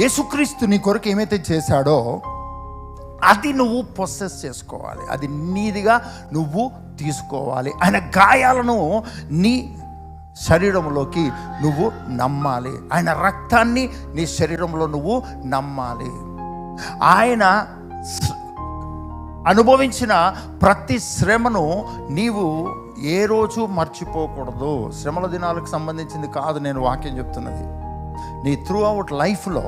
యేసుక్రీస్తు నీ కొరకు ఏమైతే చేశాడో అది నువ్వు ప్రొసెస్ చేసుకోవాలి. అది నీదిగా నువ్వు తీసుకోవాలి. ఆయన గాయాలను నీ శరీరంలోకి నువ్వు నమ్మాలి. ఆయన రక్తాన్ని నీ శరీరంలో నువ్వు నమ్మాలి. ఆయన అనుభవించిన ప్రతి శ్రమను నీవు ఏ రోజు మర్చిపోకూడదు. శ్రమల దినాలకు సంబంధించింది కాదు నేను వాక్యం చెప్తున్నది. నీ త్రూ అవుట్ లైఫ్లో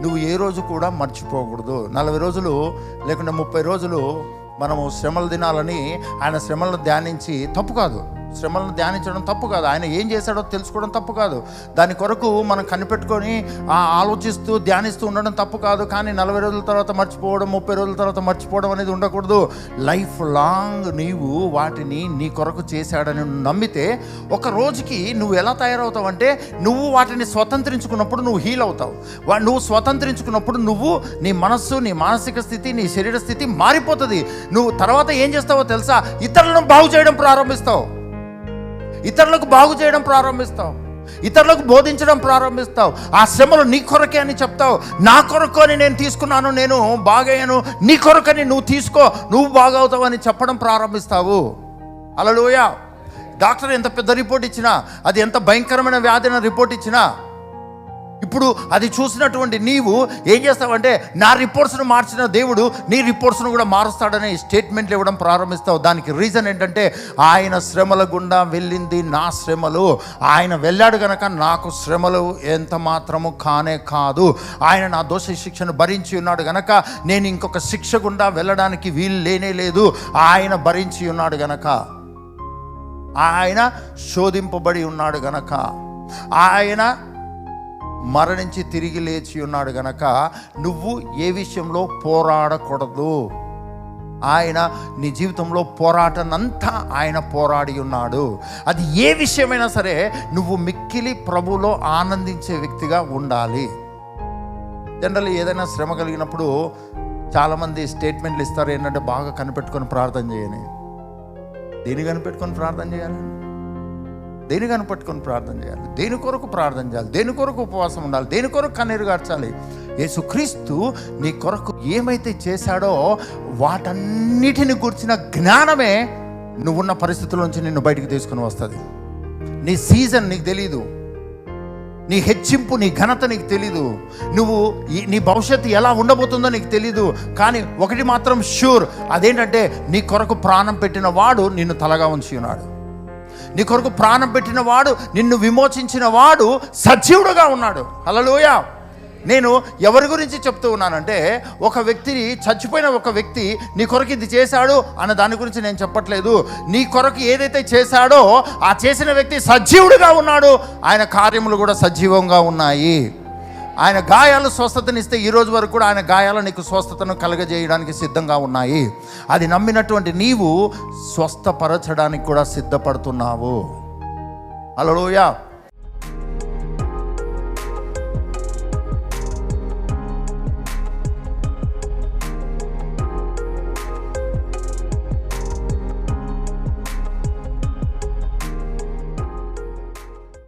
నువ్వు ఏ రోజు కూడా మర్చిపోకూడదు. నలభై రోజులు లేకుంటే ముప్పై రోజులు మనము శ్రమల దినాలని ఆయన శ్రమలను ధ్యానించి తప్పు కాదు. శ్రమలను ధ్యానించడం తప్పు కాదు. ఆయన ఏం చేశాడో తెలుసుకోవడం తప్పు కాదు. దాని కొరకు మనం కనిపెట్టుకొని ఆలోచిస్తూ ధ్యానిస్తూ ఉండడం తప్పు కాదు. కానీ నలభై రోజుల తర్వాత మర్చిపోవడం ముప్పై రోజుల తర్వాత మర్చిపోవడం అనేది ఉండకూడదు. లైఫ్ లాంగ్ నీవు వాటిని నీ కొరకు చేశాడని నమ్మితే ఒక రోజుకి నువ్వు ఎలా తయారవుతావు అంటే నువ్వు వాటిని స్వతంత్రించుకున్నప్పుడు నువ్వు హీల్ అవుతావు. నువ్వు స్వతంత్రించుకున్నప్పుడు నువ్వు నీ మనస్సు నీ మానసిక స్థితి నీ శరీర స్థితి మారిపోతుంది. నువ్వు తర్వాత ఏం చేస్తావో తెలుసా? ఇతరులను బాగు చేయడం ప్రారంభిస్తావు. ఇతరులకు బాగు చేయడం ప్రారంభిస్తావు. ఇతరులకు బోధించడం ప్రారంభిస్తావు. ఆ శ్రమలు నీ కొరకే అని చెప్తావు. నా కొరకు అని నేను తీసుకున్నాను నేను బాగయ్యాను. నీ కొరకని నువ్వు తీసుకో నువ్వు బాగవుతావు అని చెప్పడం ప్రారంభిస్తావు. అలలోయ డాక్టర్ ఎంత పెద్ద రిపోర్ట్ ఇచ్చినా అది ఎంత భయంకరమైన వ్యాధి రిపోర్ట్ ఇచ్చినా ఇప్పుడు అది చూసినటువంటి నీవు ఏం చేస్తావంటే నా రిపోర్ట్స్ను మార్చిన దేవుడు నీ రిపోర్ట్స్ను కూడా మారుస్తాడని స్టేట్మెంట్లు ఇవ్వడం ప్రారంభిస్తావు. దానికి రీజన్ ఏంటంటే ఆయన శ్రమల గుండా వెళ్ళింది నా శ్రమలు. ఆయన వెళ్ళాడు గనక నాకు శ్రమలు ఎంత మాత్రము కానే కాదు. ఆయన నా దోష శిక్షను భరించి ఉన్నాడు గనక నేను ఇంకొక శిక్ష గుండా వెళ్ళడానికి వీలు లేనే లేదు. ఆయన భరించి ఉన్నాడు గనక. ఆయన శోధింపబడి ఉన్నాడు గనక. ఆయన మరణించి తిరిగి లేచి ఉన్నాడు గనక నువ్వు ఏ విషయంలో పోరాడకూడదు. ఆయన నీ జీవితంలో పోరాటనంతా ఆయన పోరాడి ఉన్నాడు. అది ఏ విషయమైనా సరే నువ్వు మిక్కిలి ప్రభులో ఆనందించే వ్యక్తిగా ఉండాలి. జనరల్ ఏదైనా శ్రమ కలిగినప్పుడు చాలామంది స్టేట్మెంట్లు ఇస్తారు ఏంటంటే బాగా కనిపెట్టుకొని ప్రార్థన చేయని. దేని కనిపెట్టుకొని ప్రార్థన చేయాలి దేని కనిపెట్టుకొని ప్రార్థన చేయాలి? దేని కొరకు ప్రార్థన చేయాలి? దేని కొరకు ఉపవాసం ఉండాలి? దేని కొరకు కన్నీరు గార్చాలి? యేసుక్రీస్తు నీ కొరకు ఏమైతే చేశాడో వాటన్నిటిని గుర్చిన జ్ఞానమే నువ్వున్న పరిస్థితుల్లోంచి నిన్ను బయటికి తీసుకుని వస్తుంది. నీ సీజన్ నీకు తెలీదు. నీ హెచ్చింపు నీ ఘనత నీకు తెలీదు. నువ్వు ఈ- నీ భవిష్యత్తు ఎలా ఉండబోతుందో నీకు తెలీదు. కానీ ఒకటి మాత్రం షూర్ అదేంటంటే నీ కొరకు ప్రాణం పెట్టిన వాడు నిన్ను తలగా ఉంచి ఉన్నాడు నీ కొరకు ప్రాణం పెట్టిన వాడు నిన్ను విమోచించిన వాడు సజీవుడుగా ఉన్నాడు. హల్లెలూయ. నేను ఎవరి గురించి చెప్తూ ఉన్నానంటే ఒక వ్యక్తిని చచ్చిపోయిన ఒక వ్యక్తి నీ కొరకు ఇది చేశాడు అన్న దాని గురించి నేను చెప్పట్లేదు. నీ కొరకు ఏదైతే చేశాడో ఆ చేసిన వ్యక్తి సజీవుడిగా ఉన్నాడు. ఆయన కార్యములు కూడా సజీవంగా ఉన్నాయి. ఆయన గాయాలు స్వస్థతనిస్తే ఈ రోజు వరకు కూడా ఆయన గాయాలు నీకు స్వస్థతను కలగజేయడానికి సిద్ధంగా ఉన్నాయి. అది నమ్మినటువంటి నీవు స్వస్థపరచడానికి కూడా సిద్ధపడుతున్నావు. అలలోయా